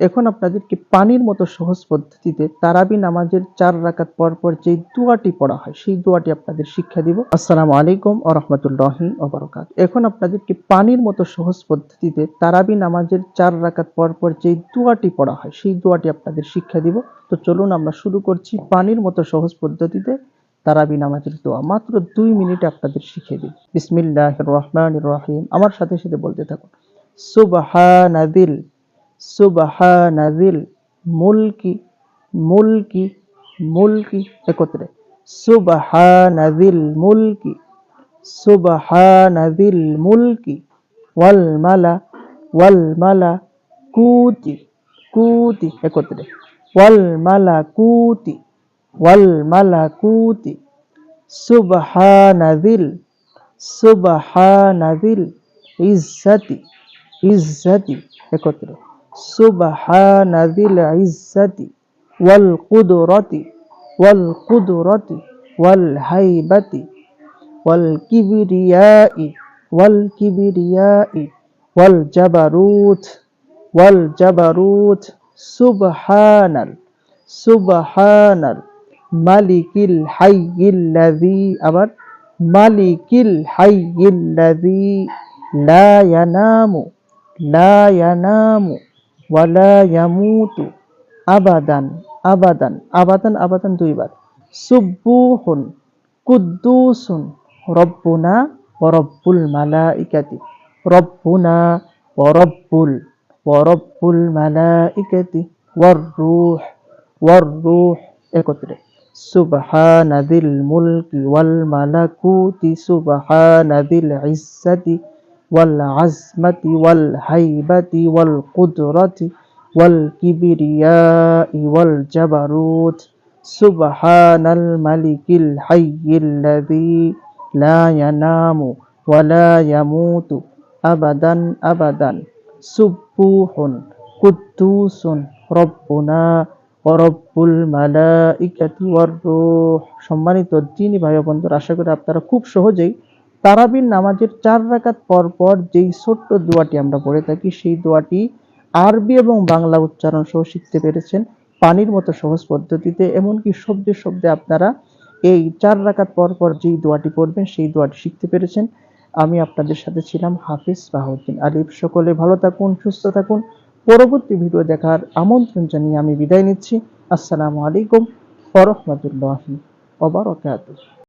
এখন আপনাদেরকে পানির মতো সহজ পদ্ধতিতে তারাবি নামাজের চার রাকাত পর পর যে দোয়াটি পড়া হয়, সেই দোয়াটি আপনাদের শিক্ষা দিব। আসসালামু আলাইকুম ও রহমতুল্লাহি এখন আপনাদেরকে পানির মতো সহজ পদ্ধতিতে তারাবি নামাজের চার রাকাত পর পর যে দোয়াটি পড়া হয়, সেই দোয়াটি আপনাদের শিক্ষা দিব। তো চলুন আমরা শুরু করছি পানির মতো সহজ পদ্ধতিতে তারাবি নামাজের দোয়া। মাত্র দুই মিনিটে আপনাদের শিখিয়ে দিই। বিসমিল্লাহ রহমান রহিম। আমার সাথে সাথে বলতে থাকুন। সুবহানাদিল সুবহানাদিল মুলকি মুলকি মুলকি একত্রে সুবহানাদিল মুলকি সুবহানাদিল মুলকি ওয়াল মালা ওয়াল মালা কুতি কুতি একত্রে ওয়াল মালা কুতি ওয়াল মালা কুতি সুবহানাদিল সুবহানাদিল ইজ্জতি ইজ্জতি একত্রে سبحان ذي العزة والقدرة والقدرة والهيبة والكبرياء والكبرياء والجبروت والجبروت. سبحان سبحان. ملك الحي الذي أبر ملك الحي الذي لا ينام لا ينام. লা ইয়ানামু লা ইয়ানামু ওয়া লা ইয়ামুতু আবাদান আবাদান আবাদান আবাদান দুইবার। সুব্বুহুন কুদ্দুসুন, রব্বুনা ওয়া রব্বুল মালাইকাতি। রব্বুনা ওয়া রব্বুল ওয়া রব্বুল মালাইকাতি, ওয়ার রূহ ওয়ার রূহ একত্রে। সুবহানাদিল মুলকি ওয়াল মালাকুতি, সুবহানাদিল ইজ্জাতি কুদরতি ওয়াল কিবরিয়াই ওয়াল জাবারুত সুবহানাল মালিকিল হাইয়িল্লাযী লা ইয়ানামু ওয়া লা ইয়ামুতু আবাদান আবাদান সুব্বুহুন কুদ্দুসুন রব্বুনা ওরব্বুল মালাইকাতি ওয়ার রূহ সম্মানিত দিনী ভাই বন্ধুরা, আশা করি আপনারা খুব সহজেই তারাবির নামাজের চার রাকাত পর পর যেই ছোট্ট দোয়াটি আমরা পড়ে থাকি, সেই দোয়াটি আরবি এবং বাংলা উচ্চারণ সহ শিখতে পেরেছেন পানির মতো সহজ পদ্ধতিতে। এমনকি শব্দে শব্দে আপনারা এই চার রাকাত পর পর যেই দোয়াটি পড়বেন, সেই দোয়াটি শিখতে পেরেছেন। আমি আপনাদের সাথে ছিলাম হাফিজ বাহুদ্দিন আলিফ। সকলে ভালো থাকুন, সুস্থ থাকুন। পরবর্তী ভিডিও দেখার আমন্ত্রণ জানিয়ে আমি বিদায় নিচ্ছি। আসসালামু আলাইকুম ওরহমতুল্লাহি ওবরাকাতুহ